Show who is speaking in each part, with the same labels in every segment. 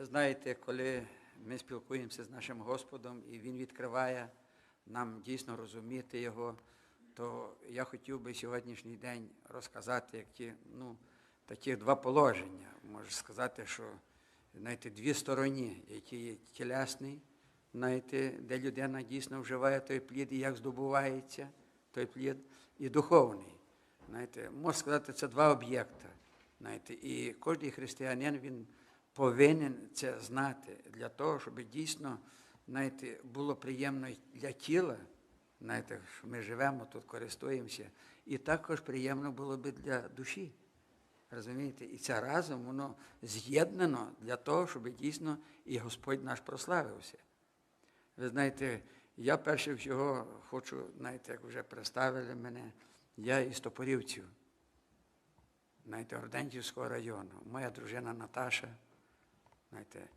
Speaker 1: Знаєте, коли ми спілкуємося з нашим Господом і Він відкриває нам дійсно розуміти Його, то я хотів би сьогоднішній день розказати як ті, ну, такі два положення. Можу сказати, що знаєте, дві сторони, які є тілесний, знаєте, де людина дійсно вживає той плід і як здобувається той плід, і духовний. Знаєте, можна сказати, це два об'єкти. І кожен християнин він повинен це знати для того, щоб дійсно знаєте, було приємно для тіла, знаєте, що ми живемо тут, користуємося, і також приємно було би для душі. Розумієте? І це разом воно з'єднано для того, щоб дійсно і Господь наш прославився. Ви знаєте, я перше всього хочу, знаєте, як вже представили мене, я із Топорівців, знаєте, Ордентівського району. Моя дружина Наташа, знаєте,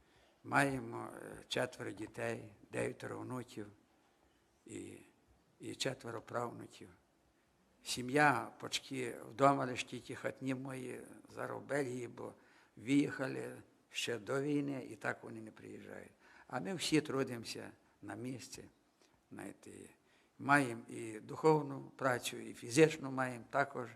Speaker 1: маємо е, четверо дітей, дев'ятеро внуків і, і четверо правнуків. Сім'я почки вдома лише тільки хатні мої зараз в Бельгії, бо виїхали ще до війни і так вони не приїжджають. А ми всі трудимося на місці. Знаєте, маємо і духовну працю, і фізичну маємо також.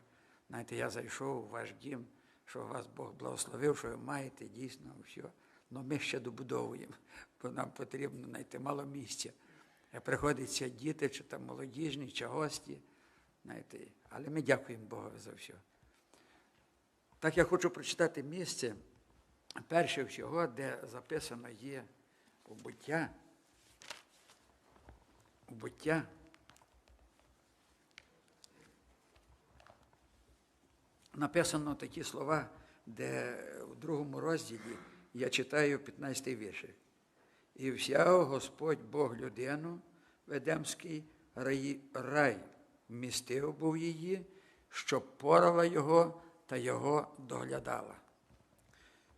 Speaker 1: Знаєте, я зайшов у ваш дім, що вас Бог благословив, що ви маєте дійсно все. Але ми ще добудовуємо, бо нам потрібно знайти мало місця. Приходиться діти, чи там молодіжні, чи гості. Знаєте, але ми дякуємо Богу за все. Так я хочу прочитати місце перше всього, де записано є у буття. У буття. Написано такі слова, де в другому розділі я читаю 15 віршик. І взяв Господь Бог людину, Ведемський рай, рай вмістив був її, щоб порала його та його доглядала.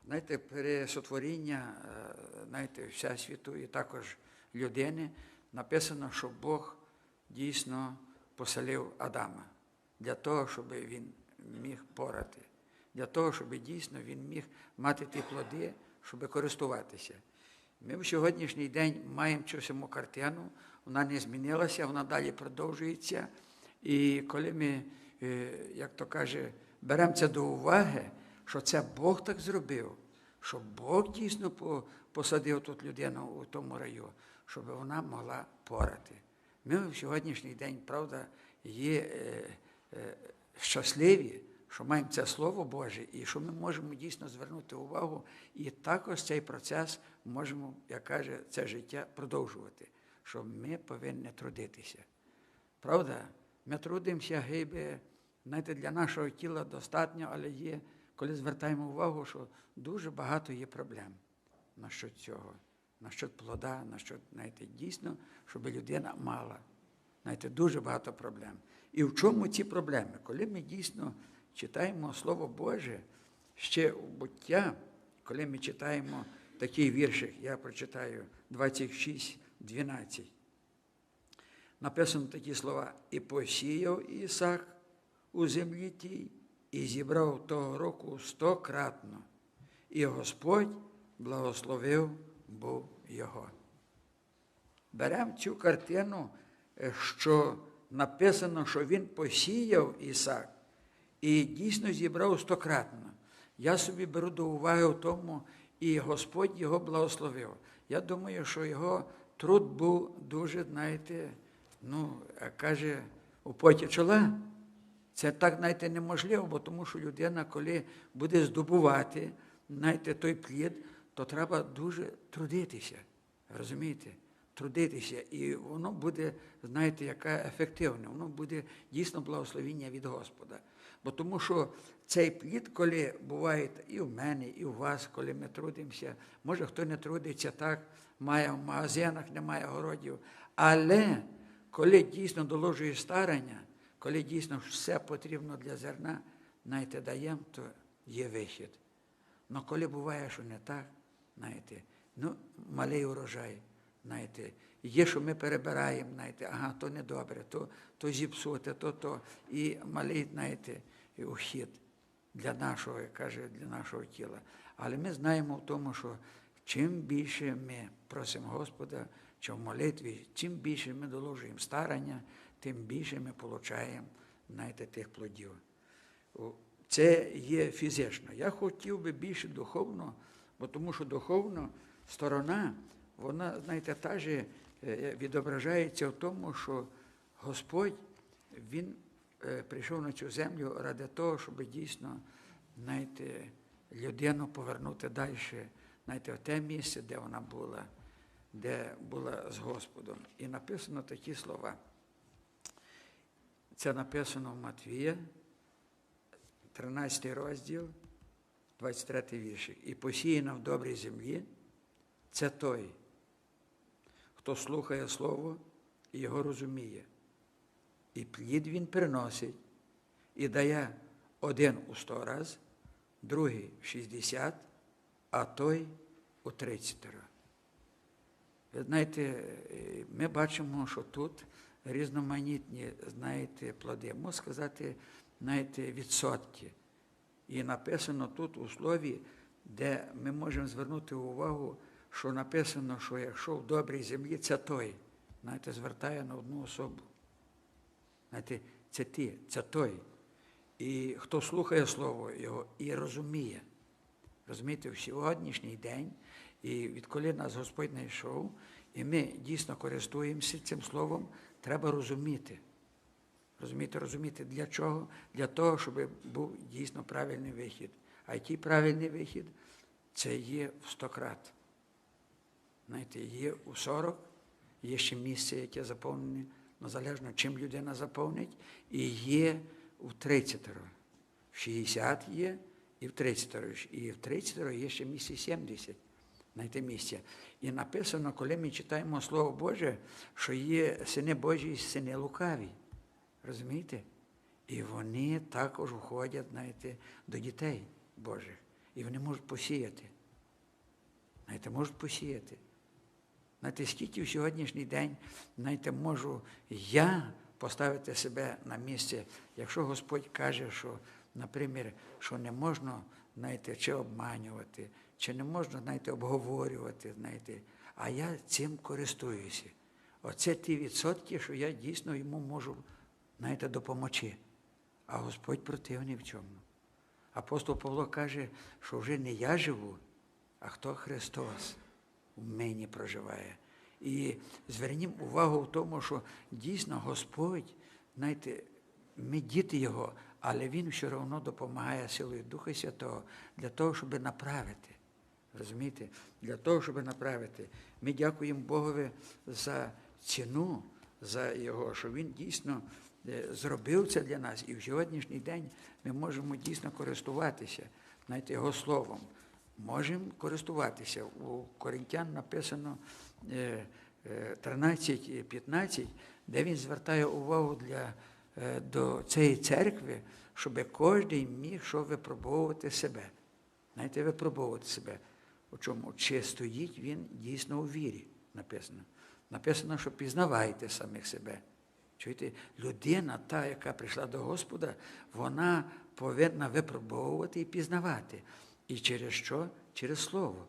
Speaker 1: Знаєте, при сотворіння, е, знаєте, вся світу і також людини написано, що Бог дійсно поселив Адама для того, щоб він міг порати, для того, щоб дійсно він міг мати ті плоди, щоб користуватися. Ми в сьогоднішній день маємо цю саму картину, вона не змінилася, вона далі продовжується. І коли ми, е, як то каже, беремо це до уваги, що це Бог так зробив, що Бог дійсно посадив тут людину у тому раю, щоб вона могла порати. Ми в сьогоднішній день, правда, є е, е, щасливі, що маємо це Слово Боже, і що ми можемо дійсно звернути увагу, і також цей процес можемо, як каже, це життя продовжувати, що ми повинні трудитися. Правда? Ми трудимося, гиби, знаєте, для нашого тіла достатньо, але є, коли звертаємо увагу, що дуже багато є проблем насчет цього, насчет плода, насчет, знаєте, дійсно, щоб людина мала. Знаєте, дуже багато проблем. І в чому ці проблеми? Коли ми дійсно читаємо Слово Боже ще у буття, коли ми читаємо такий віршик, я прочитаю 26, 12 написано такі слова, і посіяв Ісак у землі тій, і зібрав того року стократно, і Господь благословив був його. Беремо цю картину, що написано, що він посіяв Ісак і дійсно зібрав стократно. Я собі беру до уваги в тому, і Господь його благословив. Я думаю, що його труд був дуже, знаєте, ну, каже, у поті чола. Це так, знаєте, неможливо, бо тому що людина, коли буде здобувати, знаєте, той плід, то треба дуже трудитися. Розумієте? Трудитися. І воно буде, знаєте, яке ефективне, воно буде дійсно благословіння від Господа. Бо тому що цей плід, коли буває і в мене, і у вас, коли ми трудимося, може хто не трудиться так, має в магазинах, немає городів, але коли дійсно доложує старання, коли дійсно все потрібно для зерна, знаєте, даємо, то є вихід. Але коли буває, що не так, знаєте, ну, малий урожай, знаєте, є, що ми перебираємо, знаєте, ага, то недобре, то то зіпсуте, то то. І малий, знаєте, ухід для нашого, каже, для нашого тіла. Але ми знаємо в тому, що чим більше ми просимо Господа, чи в молитві, чим більше ми доложуємо старання, тим більше ми отримуємо знаєте, тих плодів. Це є фізично. Я хотів би більше духовно, бо тому що духовно сторона, вона, знаєте, та же відображається в тому, що Господь, Він е, прийшов на цю землю ради того, щоб дійсно, знаєте, людину повернути далі, знаєте, в те місце, де вона була, де була з Господом. І написано такі слова. Це написано в Матвія, 13 розділ, 23 віршик. І посіяна в добрій землі це той, хто слухає Слово і його розуміє. І плід він приносить і дає один у сто раз, другий в 60, а той у 30 раз. Ви знаєте, ми бачимо, що тут різноманітні, знаєте, плоди. Можна сказати, знаєте, відсотки. І написано тут у слові, де ми можемо звернути увагу, що написано, що якщо в добрій землі, це той. Знаєте, звертає на одну особу. Знаєте, це ти, це той. І хто слухає Слово Його і розуміє. Розумієте, в сьогоднішній день, і відколи нас Господь знайшов, і ми дійсно користуємося цим словом, треба розуміти. Розуміти, розуміти для чого? Для того, щоб був дійсно правильний вихід. А який правильний вихід? Це є в 100 крат. Знаєте, є у 40, є ще місце, яке заповнене, ну, залежно чим людина заповнить, і є у 30 в 60 є, і в 30 і в 30 є ще місце 70. Знаєте, місця. І написано, коли ми читаємо Слово Боже, що є сини Божі і сини лукаві. Розумієте? І вони також входять, знаєте, до дітей Божих. І вони можуть посіяти. Знаєте, можуть посіяти. Знаєте, скільки в сьогоднішній день, знаєте, можу я поставити себе на місце, якщо Господь каже, що, наприклад, що не можна, знаєте, чи обманювати, чи не можна, знаєте, обговорювати, знаєте, а я цим користуюся. Оце ті відсотки, що я дійсно йому можу, знаєте, допомогти. А Господь противний в чому. Апостол Павло каже, що вже не я живу, а хто Христос в мені проживає. І звернімо увагу в тому, що дійсно Господь, знаєте, ми діти Його, але Він все одно допомагає силою Духа Святого для того, щоб направити. Розумієте? Для того, щоб направити. Ми дякуємо Богові за ціну, за Його, що Він дійсно е, зробив це для нас. І в сьогоднішній день ми можемо дійсно користуватися, знаєте, Його Словом. Можемо користуватися. У Коринтян написано 13-15, де він звертає увагу для, е, до цієї церкви, щоб кожен міг що випробовувати себе. Знаєте, випробовувати себе. У чому? Чи стоїть він дійсно у вірі, написано. Написано, що пізнавайте самих себе. Чуєте, людина, та, яка прийшла до Господа, вона повинна випробовувати і пізнавати. І через що? Через Слово,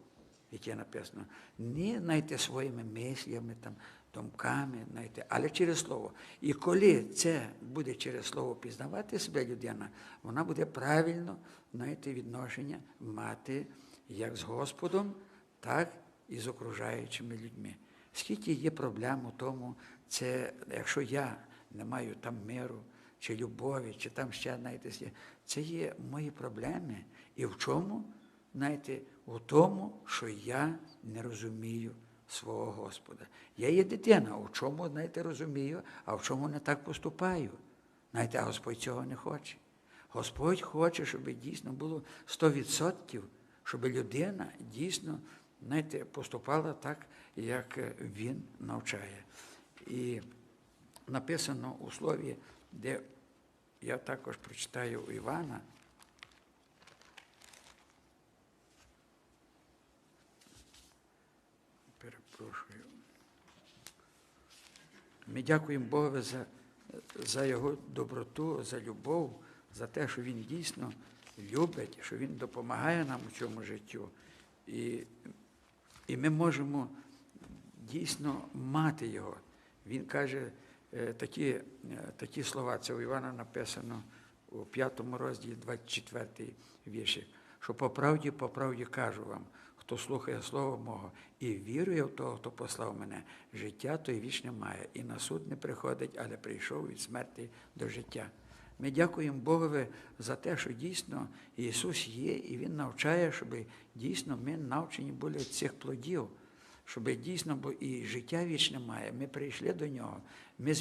Speaker 1: яке написано. Не знайте своїми мислями, там, думками, знаєте, але через Слово. І коли це буде через Слово пізнавати себе людина, вона буде правильно знаєте, відношення мати як з Господом, так і з окружаючими людьми. Скільки є проблем у тому, це якщо я не маю там миру, чи любові, чи там ще, знаєте, це є мої проблеми. І в чому? Знаєте, у тому, що я не розумію свого Господа. Я є дитина, у чому, знаєте, розумію, а в чому не так поступаю. Знаєте, а Господь цього не хоче. Господь хоче, щоб дійсно було 100%, щоб людина дійсно, знаєте, поступала так, як він навчає. І написано у слові, де я також прочитаю у Івана. Ми дякуємо Богові за, за Його доброту, за любов, за те, що Він дійсно любить, що Він допомагає нам у цьому життю. І І ми можемо дійсно мати його. Він каже е, такі, е, такі слова, це у Івана написано у п'ятому розділі 24 вірші, що по правді, по правді кажу вам, хто слухає Слово Мого і вірує в того, хто послав мене, життя той вічне має, і на суд не приходить, але прийшов від смерті до життя. Ми дякуємо Богові за те, що дійсно Ісус є, і Він навчає, щоб дійсно ми навчені були цих плодів, щоб дійсно, бо і життя вічне має. Ми прийшли до нього, ми,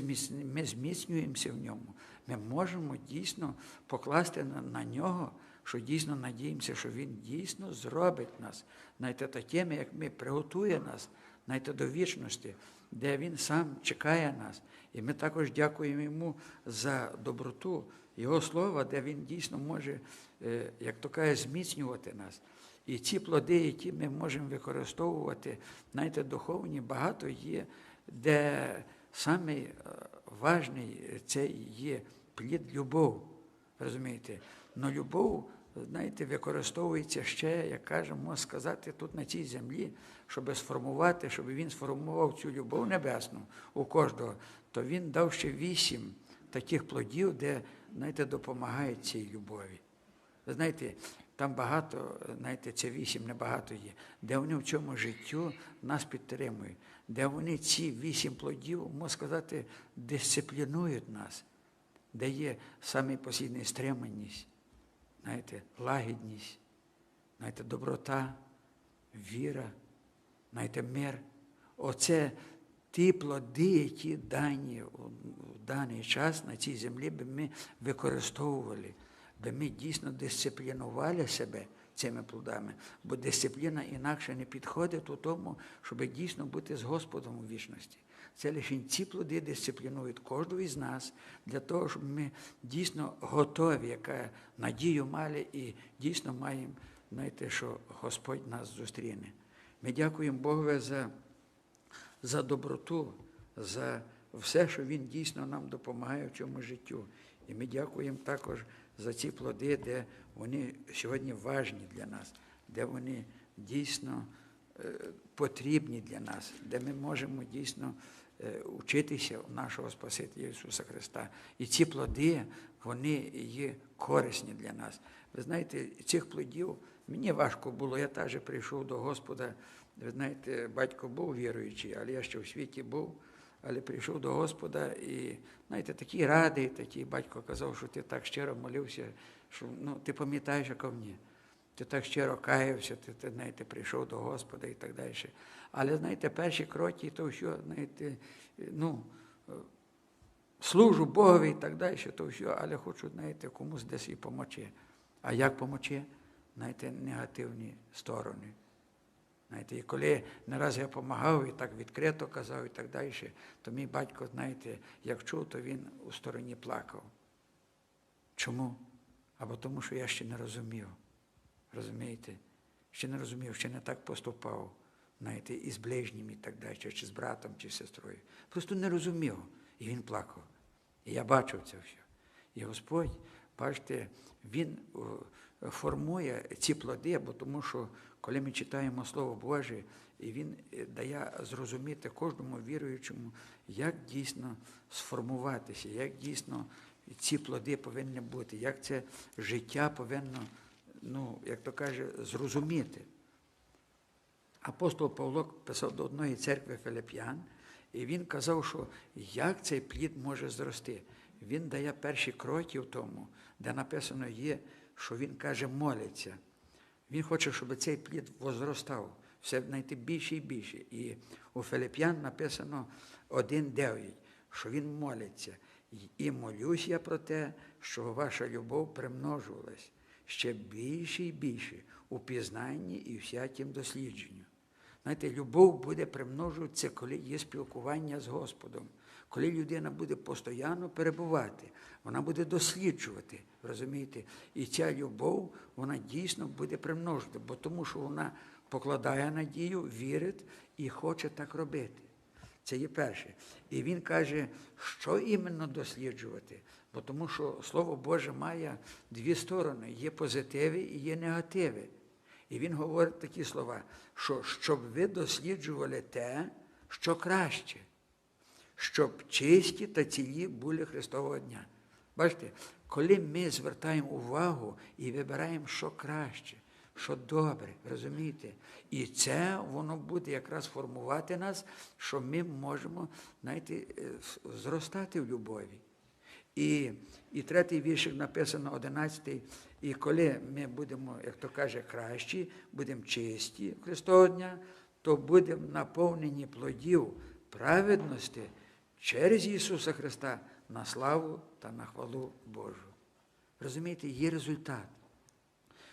Speaker 1: ми зміцнюємося в ньому. Ми можемо дійсно покласти на, на нього, що дійсно надіємося, що Він дійсно зробить нас, знаєте, такими, як ми, приготує нас, знаєте, до вічності, де Він сам чекає нас. І ми також дякуємо йому за доброту Його слова, де Він дійсно може, е, як то каже, зміцнювати нас. І ці плоди, які ми можемо використовувати, знаєте, духовні, багато є, де самий е, важний це є плід любов. Розумієте? Но любов, знаєте, використовується ще, як кажемо, можна сказати, тут на цій землі, щоб сформувати, щоб він сформував цю любов небесну у кожного, то він дав ще вісім таких плодів, де, знаєте, допомагають цій любові. Ви знаєте, там багато, знаєте, це вісім небагато є, де вони в цьому життю нас підтримують, де вони ці вісім плодів, можна сказати, дисциплінують нас, де є саме постійна стриманість, знаєте, лагідність, знаєте, доброта, віра, знаєте, мир. Оце ті плоди, які дані в даний час на цій землі би ми використовували, би ми дійсно дисциплінували себе цими плодами, бо дисципліна інакше не підходить у тому, щоб дійсно бути з Господом у вічності. Це лише ці плоди дисциплінують кожного із нас для того, щоб ми дійсно готові, яка надію мали і дійсно маємо, знаєте, що Господь нас зустріне. Ми дякуємо Богові за за доброту, за все, що Він дійсно нам допомагає в цьому життю. І ми дякуємо також за ці плоди, де вони сьогодні важні для нас, де вони дійсно е, потрібні для нас, де ми можемо дійсно е, учитися у нашого Спасителя Ісуса Христа. І ці плоди, вони є корисні для нас. Ви знаєте, цих плодів мені важко було, я теж прийшов до Господа. Ви знаєте, батько був віруючий, але я ще в світі був, але прийшов до Господа і, знаєте, такий радий, такий батько казав, що ти так щиро молився, що ну, ти пам'ятаєш, як мені. Ти так щиро каявся, ти, ти знаєте, прийшов до Господа і так далі. Але, знаєте, перші кроки, то що, знаєте, ну, служу Богові і так далі, то що, але хочу, знаєте, комусь десь і помочи. А як помочи? Знаєте, негативні сторони. Знаєте, І коли не раз я допомагав і так відкрито казав і так далі, то мій батько, знаєте, як чув, то він у стороні плакав. Чому? Або тому, що я ще не розумів. Розумієте? Ще не розумів, ще не так поступав, знаєте, і з ближнім і так далі, чи з братом, чи з сестрою. Просто не розумів. І він плакав. І я бачив це все. І Господь, бачите, Він формує ці плоди, бо тому що коли ми читаємо Слово Боже, і Він дає зрозуміти кожному віруючому, як дійсно сформуватися, як дійсно ці плоди повинні бути, як це життя повинно, ну, як то каже, зрозуміти. Апостол Павло писав до одної церкви Филип'ян, і він казав, що як цей плід може зрости. Він дає перші кроки в тому, де написано є, що він каже, моляться. Він хоче, щоб цей плід возростав, все знайти більше і більше. І у Филип'ян написано 1.9, що він молиться. І молюсь я про те, що ваша любов примножувалась ще більше і більше у пізнанні і всяким дослідженню. Знаєте, любов буде примножуватися, коли є спілкування з Господом, коли людина буде постійно перебувати, вона буде досліджувати, розумієте? І ця любов, вона дійсно буде примножувати, бо тому що вона покладає надію, вірить і хоче так робити. Це є перше. І він каже, що іменно досліджувати, тому що Слово Боже має дві сторони: є позитиви і є негативи. І він говорить такі слова, що щоб ви досліджували те, що краще, щоб чисті та цілі були Христового дня. Бачите, коли ми звертаємо увагу і вибираємо, що краще, що добре, розумієте? І це воно буде якраз формувати нас, що ми можемо знаєте, е, зростати в любові. І, і третій віршик написано, одинадцятий. І коли ми будемо, як то каже, кращі, будемо чисті Христового дня, то будемо наповнені плодів праведності через Ісуса Христа на славу та на хвалу Божу. Розумієте, є результат.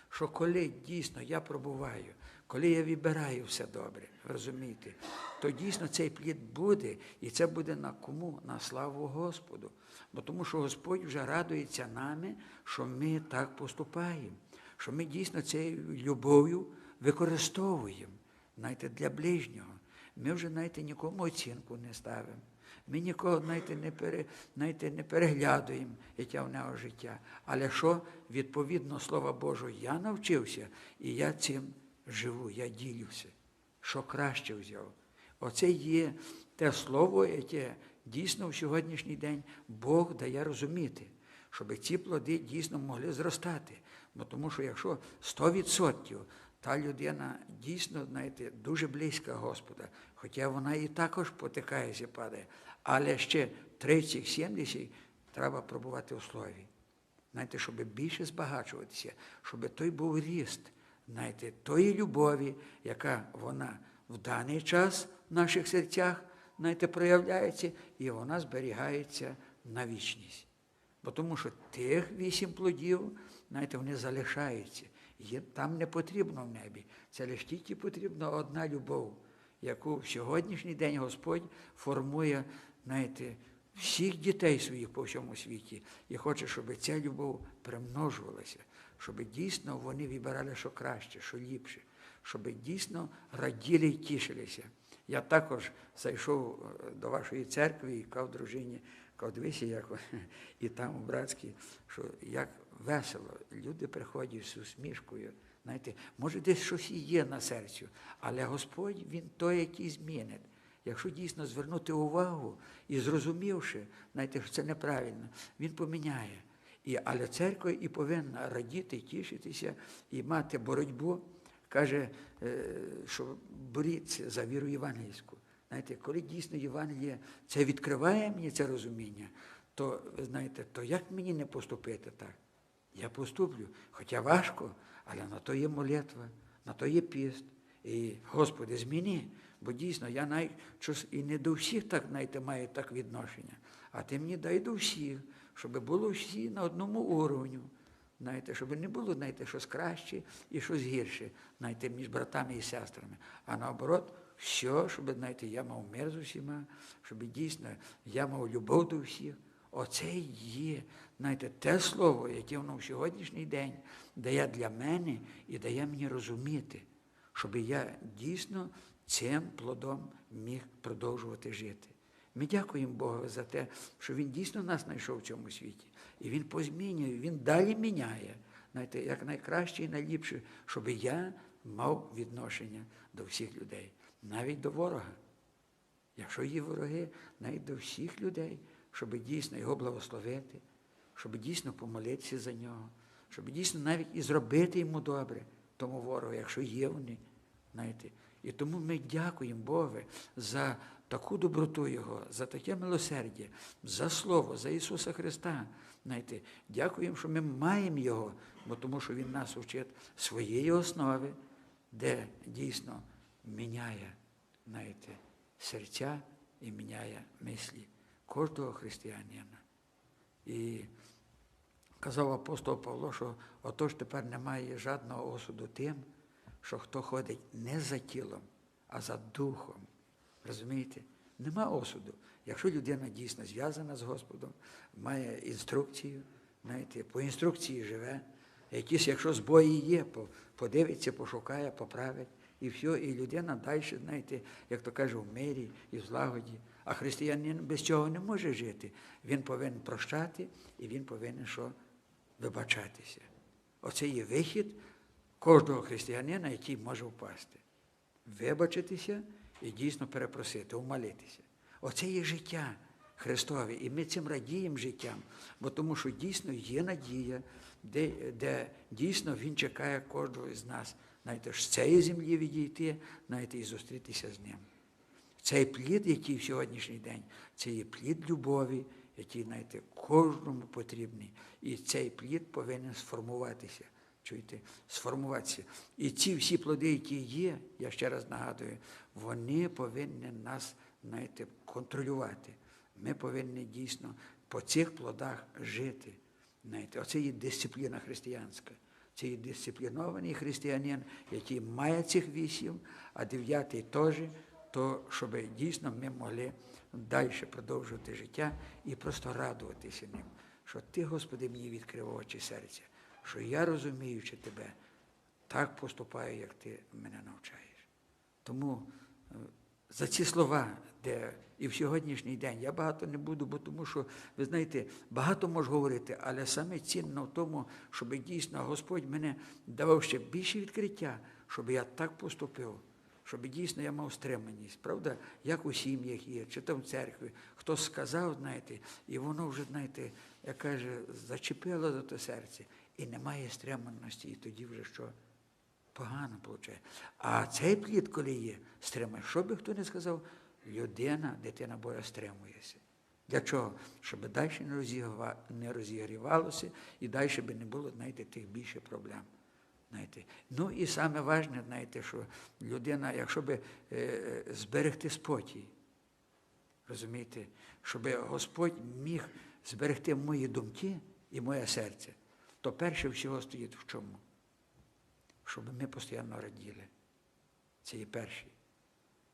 Speaker 1: Що коли дійсно я пробуваю, коли я вибираю все добре, розумієте, то дійсно цей плід буде, і це буде на кому? На славу Господу. Бо тому що Господь вже радується нами, що ми так поступаємо, що ми дійсно цією любов'ю використовуємо, знаєте, для ближнього. Ми вже, знаєте, нікому оцінку не ставимо. Ми нікого, знаєте, не пере, знаєте, не переглядуємо, яке в нього життя. Але що, відповідно Слова Божого, я навчився, і я цим живу, я ділюся, що краще взяв. Оце є те слово, яке дійсно в сьогоднішній день Бог дає розуміти, щоб ці плоди дійсно могли зростати. Бо тому що якщо 100% та людина дійсно, знаєте, дуже близька Господа, хоча вона і також потикається, падає, але ще 30-70 треба пробувати у слові. Знаєте, щоб більше збагачуватися, щоб той був ріст, знаєте, тої любові, яка вона в даний час в наших серцях, знаєте, проявляється, і вона зберігається на вічність. Бо тому що тих вісім плодів, знаєте, вони залишаються. Там не потрібно в небі. Це лише тільки потрібна одна любов, яку в сьогоднішній день Господь формує, знаєте, всіх дітей своїх по всьому світі і хоче, щоб ця любов примножувалася, щоб дійсно вони вибирали, що краще, що ліпше, щоб дійсно раділи і тішилися. Я також зайшов е, до вашої церкви і кав дружині, кав дивися, як і там у братській, що як весело, люди приходять з усмішкою. Знаєте, може, десь щось є на серцю, але Господь Він той, який змінить. Якщо дійсно звернути увагу і зрозумівши, знаєте, що це неправильно, він поміняє. І, але церква і повинна радіти, тішитися і мати боротьбу. Каже, е, що боріться за віру євангельську. Знаєте, коли дійсно Євангеліє це відкриває мені це розуміння, то знаєте, то як мені не поступити так? Я поступлю, хоча важко, але на то є молитва, на то є піст. І, Господи, зміни, бо дійсно я навіть і не до всіх так, знаєте, маю так відношення, а ти мені дай до всіх, щоб було всі на одному уровню. Знаєте, щоб не було, знаєте, щось краще і щось гірше, знаєте, між братами і сестрами. А наоборот, все, щоб, знаєте, я мав мир з усіма, щоб дійсно я мав любов до всіх. Оце є, знаєте, те слово, яке воно в сьогоднішній день дає для мене і дає мені розуміти, щоб я дійсно цим плодом міг продовжувати жити. Ми дякуємо Богу за те, що Він дійсно нас знайшов в цьому світі. І Він позмінює, Він далі міняє, знаєте, як найкраще і найліпше, щоб я мав відношення до всіх людей, навіть до ворога. Якщо є вороги, навіть до всіх людей, щоб дійсно його благословити, щоб дійсно помолитися за нього, щоб дійсно навіть і зробити йому добре, тому ворогу, якщо є вони. знаєте. І тому ми дякуємо Богу за таку доброту Його, за таке милосердя, за Слово, за Ісуса Христа. Знаєте, Дякуємо, що ми маємо Його, бо тому що Він нас вчить своєї основи, де дійсно міняє знаєте, серця і міняє мислі кожного християнина. І казав апостол Павло, що отож тепер немає жодного осуду тим, що хто ходить не за тілом, а за духом. Розумієте? Нема осуду. Якщо людина дійсно зв'язана з Господом, має інструкцію, знаєте, по інструкції живе, якісь, якщо збої є, подивиться, пошукає, поправить, і все, і людина далі, знаєте, як то каже, в мирі і в злагоді. А християнин без цього не може жити. Він повинен прощати і він повинен що? Вибачатися. Оце є вихід кожного християнина, який може впасти. Вибачитися і дійсно перепросити, умолитися. Оце є життя Христове. І ми цим радіємо життям, бо тому що дійсно є надія, де, де дійсно Він чекає кожного з нас. Знаєте, з цієї землі відійти, знаєте, і зустрітися з ним. Цей плід, який в сьогоднішній день, це є плід любові, який, знаєте, кожному потрібний. І цей плід повинен сформуватися. Чуєте, сформуватися. І ці всі плоди, які є, я ще раз нагадую, вони повинні нас, знаєте, контролювати. Ми повинні дійсно по цих плодах жити. Знаєте, оце є дисципліна християнська. Це є дисциплінований християнин, який має цих вісім, а дев'ятий теж, то щоб дійсно ми могли далі продовжувати життя і просто радуватися ним, що ти, Господи, мені відкрив очі серця, що я розуміючи тебе, так поступаю, як ти мене навчаєш. Тому е, за ці слова, де і в сьогоднішній день я багато не буду, бо тому що, ви знаєте, багато можу говорити, але саме цінно в тому, щоб дійсно Господь мене давав ще більше відкриття, щоб я так поступив, щоб дійсно я мав стриманість, правда, як у сім'ях є, чи там в церкві, хто сказав, знаєте, і воно вже, знаєте, як каже, зачепило за те серце, і немає стриманості, і тоді вже що? Погано виходить. А цей плід, коли є, стримує. Що би хто не сказав, людина, дитина Божа стримується. Для чого? Щоб далі не розігрівалося і далі би не було, знаєте, тих більше проблем. Знаєте. Ну і саме важне, знаєте, що людина, якщо би е, зберегти спокій, розумієте, щоб Господь міг зберегти мої думки і моє серце, то перше всього стоїть в чому? щоб ми постійно раділи. Це є перший.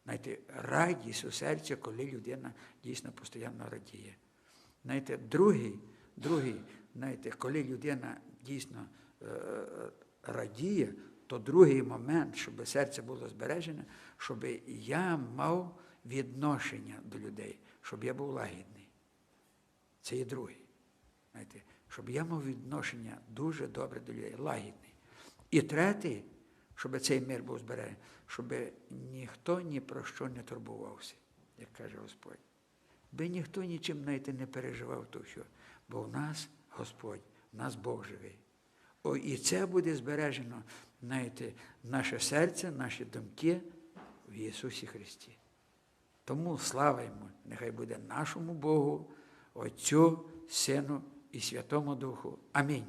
Speaker 1: Знаєте, радість у серці, коли людина дійсно постійно радіє. Знаєте, другий, другий, знаєте, коли людина дійсно е, радіє, то другий момент, щоб серце було збережене, щоб я мав відношення до людей, щоб я був лагідний. Це є другий. Знаєте, щоб я мав відношення дуже добре до людей, лагідний. І третій, щоб цей мир був збережений, щоб ніхто ні про що не турбувався, як каже Господь. Би ніхто нічим знаєте, не переживав то що, бо в нас Господь, в нас Бог живий. О, і це буде збережено, знаєте, наше серце, наші думки в Ісусі Христі. Тому слава йому, нехай буде нашому Богу, Отцю, Сину і Святому Духу. Амінь.